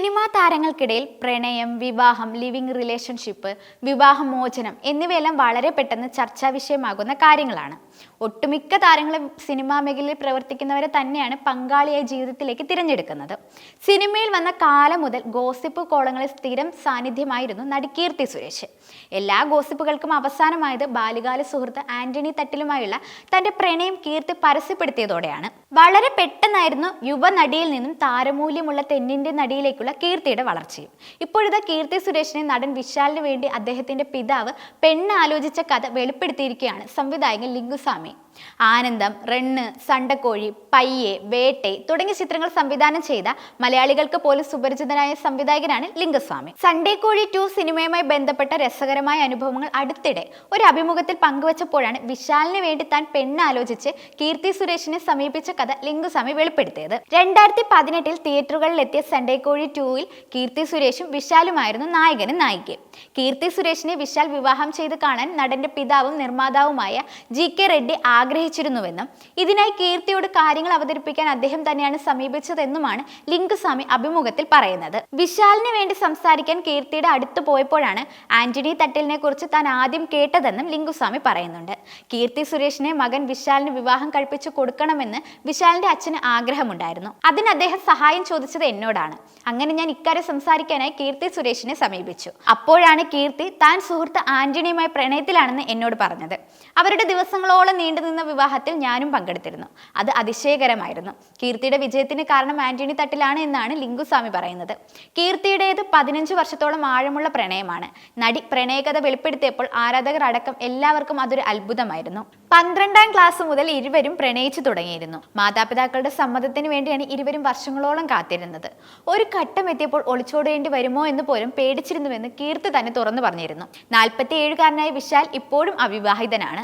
Cinema താരങ്ങൾക്കിടയിൽ പ്രണയം വിവാഹം living relationship വിവാഹമോചനം എന്നിവയെല്ലാം വളരെ പെട്ടെന്ന് ചർച്ചാ വിഷയമാകുന്ന കാര്യങ്ങളാണ്. ഒട്ടുമിക്ക താരങ്ങളും സിനിമാ മേഖലയിൽ പ്രവർത്തിക്കുന്നവരെ തന്നെയാണ് പങ്കാളിയായി ജീവിതത്തിലേക്ക് തിരഞ്ഞെടുക്കുന്നത്. സിനിമയിൽ വന്ന കാലം മുതൽ ഗോസിപ്പ് കോളങ്ങളിൽ സ്ഥിരം സാന്നിധ്യമായിരുന്നു നടി കീർത്തി സുരേഷ്. എല്ലാ ഗോസിപ്പുകൾക്കും അവസാനമായത് ബാലികാല സുഹൃത്ത് ആന്റണി തട്ടിലുമായുള്ള തന്റെ പ്രണയം കീർത്തി പരസ്യപ്പെടുത്തിയതോടെയാണ്. വളരെ പെട്ടെന്നായിരുന്നു യുവനടിയിൽ നിന്നും താരമൂല്യമുള്ള തെന്നിന്റെ നടിയിലേക്കുള്ള കീർത്തിയുടെ വളർച്ചയും. ഇപ്പോഴിതാ കീർത്തി സുരേഷിനെ നടൻ വിശാലിന് വേണ്ടി അദ്ദേഹത്തിന്റെ പിതാവ് പെണ്ണ് ആലോചിച്ച കഥ വെളിപ്പെടുത്തിയിരിക്കുകയാണ് സംവിധായകൻ ലിംഗുസ്വാമി ആനന്ദം റണ്ണ് സണ്ടക്കോഴി പയ്യെ വേട്ടെ തുടങ്ങിയ ചിത്രങ്ങൾ സംവിധാനം ചെയ്ത മലയാളികൾക്ക് പോലും സുപരിചിതനായ സംവിധായകനാണ് ലിംഗസ്വാമി. സൺഡേ കോഴി ടു സിനിമയുമായി ബന്ധപ്പെട്ട രസകരമായ അനുഭവങ്ങൾ അടുത്തിടെ ഒരു അഭിമുഖത്തിൽ പങ്കുവച്ചപ്പോഴാണ് വിശാലിന് വേണ്ടി താൻ പെണ്ണാലോചിച്ച് കീർത്തി സുരേഷിനെ സമീപിച്ച കഥ ലിംഗസ്വാമി വെളിപ്പെടുത്തിയത്. രണ്ടായിരത്തി പതിനെട്ടിൽ തിയേറ്ററുകളിലെത്തിയ സൺഡേ കോഴി ടൂവിൽ കീർത്തി സുരേഷും വിശാലുമായിരുന്നു നായകനും നായികയും. കീർത്തി സുരേഷിനെ വിശാൽ വിവാഹം ചെയ്ത് കാണാൻ നടന്റെ പിതാവും നിർമ്മാതാവുമായ ജി കെ റെഡ്ഡി ആഗ്രഹിച്ചിരുന്നുവെന്നും ഇതിനായി കീർത്തിയോട് കാര്യങ്ങൾ അവതരിപ്പിക്കാൻ അദ്ദേഹം തന്നെയാണ് സമീപിച്ചതെന്നുമാണ് ലിംഗുസ്വാമി അഭിമുഖത്തിൽ പറയുന്നത്. വിശാലിന് വേണ്ടി സംസാരിക്കാൻ കീർത്തിയുടെ അടുത്ത് പോയപ്പോഴാണ് ആന്റണി തട്ടിലിനെ കുറിച്ച് താൻ ആദ്യം കേട്ടതെന്നും ലിംഗുസ്വാമി പറയുന്നുണ്ട്. കീർത്തി സുരേഷിനെ മകൻ വിശാലിന് വിവാഹം കഴിപ്പിച്ചു കൊടുക്കണമെന്ന് വിശാലിന്റെ അച്ഛന് ആഗ്രഹമുണ്ടായിരുന്നു. അതിന് അദ്ദേഹം സഹായം ചോദിച്ചത് എന്നോടാണ്. അങ്ങനെ ഞാൻ ഇക്കാര്യം സംസാരിക്കാനായി കീർത്തി സുരേഷിനെ സമീപിച്ചു. അപ്പോഴാണ് കീർത്തി താൻ സുഹൃത്ത് ആന്റണിയുമായി പ്രണയത്തിലാണെന്ന് എന്നോട് പറഞ്ഞത്. അവരുടെ ദിവസങ്ങളോളം നീണ്ടുനിന്ന വിവാഹത്തിൽ ഞാനും പങ്കെടുത്തിരുന്നു. അത് അതിശയകരമായിരുന്നു. കീർത്തിയുടെ വിജയത്തിന് കാരണം ആന്റണി തട്ടിലാണ് എന്നാണ് ലിംഗുസ്വാമി പറയുന്നത്. കീർത്തിയുടേത് പതിനഞ്ച് വർഷത്തോളം ആഴമുള്ള പ്രണയമാണ്. നടി പ്രണയകഥ വെളിപ്പെടുത്തിയപ്പോൾ ആരാധകർ അടക്കം എല്ലാവർക്കും അതൊരു അത്ഭുതമായിരുന്നു. പന്ത്രണ്ടാം ക്ലാസ് മുതൽ ഇരുവരും പ്രണയിച്ചു തുടങ്ങിയിരുന്നു. മാതാപിതാക്കളുടെ സമ്മതത്തിന് വേണ്ടിയാണ് ഇരുവരും വർഷങ്ങളോളം കാത്തിരുന്നത്. ഒരു ഘട്ടം എത്തിയപ്പോൾ ഒളിച്ചോടേണ്ടി വരുമോ എന്ന് പോലും പേടിച്ചിരുന്നുവെന്ന് കീർത്തി തന്നെ തുറന്നു പറഞ്ഞിരുന്നു. നാൽപ്പത്തി ഏഴുകാരനായ വിശാൽ ഇപ്പോഴും അവിവാഹിതനാണ്.